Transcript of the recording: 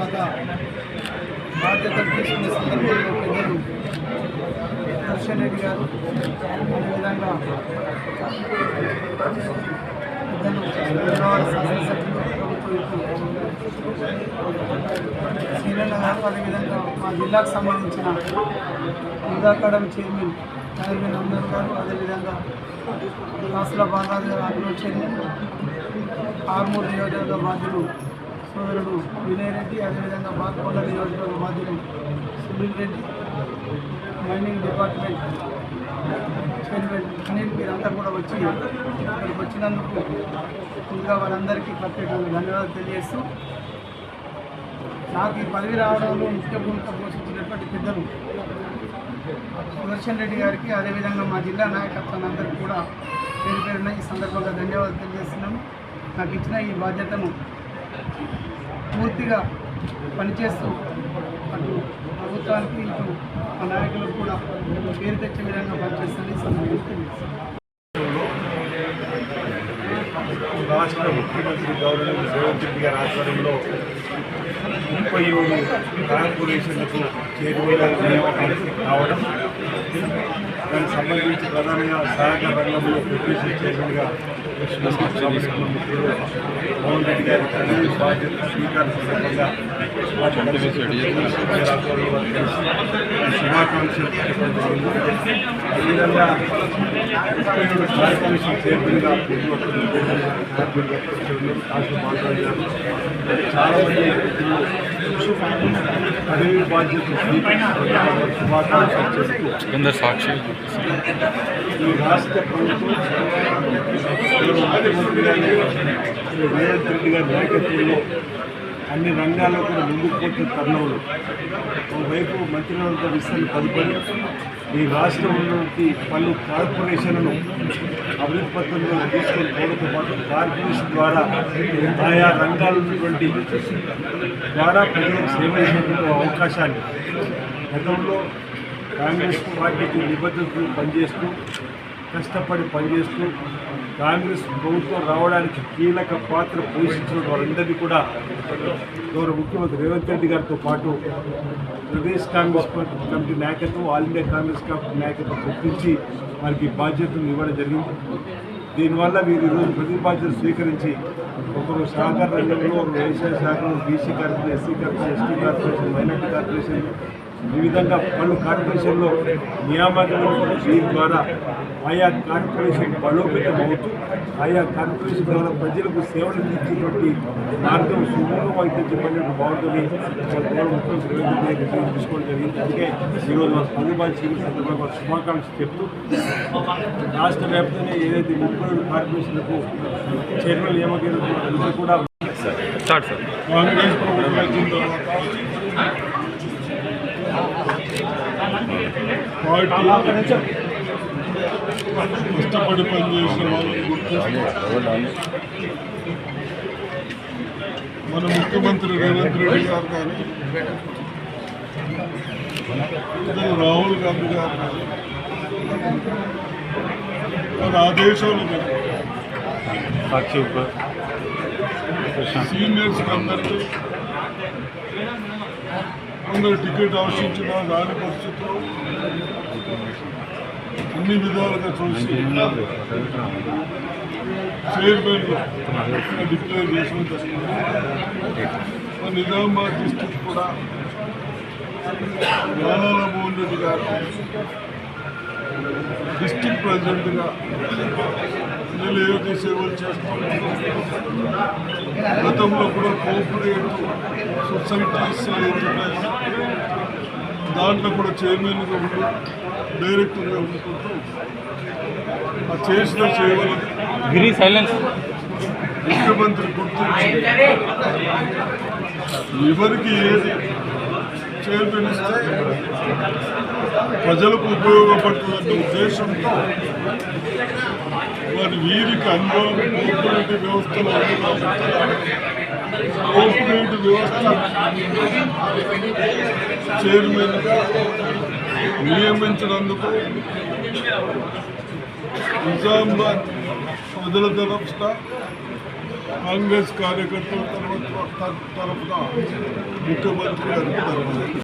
తర్వాత బాధ్యతలు తీసుకునే సందర్భంలో పెద్దలు దర్శన్ రెడ్డి గారు అదేవిధంగా పెద్దలు శాసనసభ్యులు ప్రభుత్వ గారు అదేవిధంగా మా జిల్లాకు సంబంధించిన యుద్ధ అకాడమీ చైర్మన్ చైర్మన్ అందర్ గారు అదేవిధంగా కాసుల బాలాజీ గారు చైర్మన్ ఆర్మూర్ నియోజకవర్గ బాధ్యులు సోదరుడు వినయ్ రెడ్డి అదేవిధంగా బాత్కొండ నియోజకవర్గ బాధ్యులు Sunil Reddy mining department chairman Anil మీరంతా కూడా వచ్చి ఇక్కడికి వచ్చినందుకు ఇంకా వారందరికీ ప్రత్యేకంగా ధన్యవాదాలు తెలియజేస్తూ నాకు ఈ పదవి రావడంలో ముఖ్య భూమిక పోషించినటువంటి పెద్దలు సుదర్శన్ రెడ్డి గారికి అదేవిధంగా మా జిల్లా నాయకత్వాన్ని కూడా పేరు పేరున ఈ సందర్భంగా ధన్యవాదాలు తెలియజేస్తున్నాము నాకు ఇచ్చిన ఈ బాధ్యతను పూర్తిగా పనిచేస్తూ అటు ప్రభుత్వానికి ఇటు మా నాయకులకు కూడా పేరు తెచ్చే విధంగా పనిచేస్తుంది రాష్ట్ర ముఖ్యమంత్రి గౌరవ రేవంత్ రెడ్డి గారి ఆధ్వర్యంలో ముప్పై ఏడు కార్పొరేషన్లకు చేరువైన రావడం దానికి సంబంధించి ప్రధానంగా సహకార రంగంలో ప్రొఫెషన్ చైర్మన్గా మోహన్ రెడ్డి గారి తల్లి బాధ్యత స్వీకారం సందర్భంగా శుభాకాంక్షలు అదేవిధంగా చైర్మన్గా ఒక్కరు పదవి బాధ్యతలు సాక్షి. ఈ రాష్ట్ర ప్రభుత్వం రేవంత్ రెడ్డి గారి నాయకత్వంలో అన్ని రంగాల్లో కూడా ముందుకు పోతున్న తరుణంలో. ఒకవైపు మంత్రివర్గ విస్తరణ తదుపరి ఈ రాష్ట్రంలోకి పలు కార్పొరేషన్లను అభివృద్ధి పథకంలో తీసుకొని పోవడంతో పాటు కార్పొరేషన్ ద్వారా ఆయా రంగాల ఉన్నటువంటి ద్వారా ప్రజలకు సేవ చేసేందుకు అవకాశాన్ని గతంలో కాంగ్రెస్ పార్టీకి నిబద్ధతలు పనిచేస్తూ కష్టపడి పనిచేస్తూ కాంగ్రెస్ ప్రభుత్వం రావడానికి కీలక పాత్ర పోషించిన వారందరినీ కూడా గౌరవ ముఖ్యమంత్రి రేవంత్ రెడ్డి గారితో పాటు ప్రదేశ్ కాంగ్రెస్ పార్టీ కమిటీ నాయకత్వం ఆల్ ఇండియా కాంగ్రెస్ కమిటీ నాయకత్వం గుర్తించి వారికి బాధ్యతలు ఇవ్వడం జరిగింది. దీనివల్ల వీరు ఈరోజు ప్రతి బాధ్యత స్వీకరించి ఒకరు సహకార రంగంలో ఒకరు వ్యవసాయ శాఖలో BC corporation SC corporation ST corporation minority corporation ఈ విధంగా పలు కార్పొరేషన్లో నియామకాలు వీరి ద్వారా ఆయా కార్పొరేషన్ బలోపేతం అవుతూ ఆయా కార్పొరేషన్ ద్వారా ప్రజలకు సేవలు అందించేటువంటి మార్గం సుగమంగా అయితే చెప్పినట్టు బాగుంటుంది తీసుకోవడం జరిగింది. అందుకే ఈరోజు మా పదవి స్వీకరణ సందర్భంగా శుభాకాంక్షలు చెప్తూ రాష్ట్ర వ్యాప్తంగా ఏదైతే ముప్పై ఏడు కార్పొరేషన్లకు చైర్మన్ నియామకం కూడా కాంగ్రెస్ ప్రభుత్వం వచ్చిన తర్వాత పార్టీ. కష్టపడి పనిచేసిన వాళ్ళని మన ముఖ్యమంత్రి రేవంత్ రెడ్డి గారు. కానీ రాహుల్ గాంధీ గారు. కానీ వారి ఆదేశాలు సీనియర్స్ అందరికీ కొందరు టికెట్ ఆశించిన రాని పరిస్థితుల్లో అన్ని విధాలుగా చూసి చైర్మన్ డిక్లేర్ చేసిన నిజామాబాద్ డిస్టిక్ కూడా యానాల మోహన్ రెడ్డి గారు డిస్టిక్ ప్రెసిడెంట్గా నేను ఏవైతే సేవలు చేస్తున్నాను గతంలో కూడా కోఆపరేటివ్ సొసైటీస్ దాంట్లో కూడా చైర్మన్గా ఉంటూ డైరెక్టర్గా ఉంటుకుంటూ ఆ చేసిన గిరి సైలెన్స్. ముఖ్యమంత్రి గుర్తించి ఎవరికి ఏది చైర్మన్ ఇస్తే ప్రజలకు ఉపయోగపడుతుందన్న ఉద్దేశంతో వారి వీరికి అనుభవం కోఆపరేటివ్ వ్యవస్థలో కాబట్టి కోఆపరేటివ్ వ్యవస్థ. చైర్మన్గా నియమించినందుకు నిజామాబాద్ ప్రజల తరఫున కాంగ్రెస్ కార్యకర్తల తర్వాత తరఫున ముఖ్యమంత్రి గారి తరఫున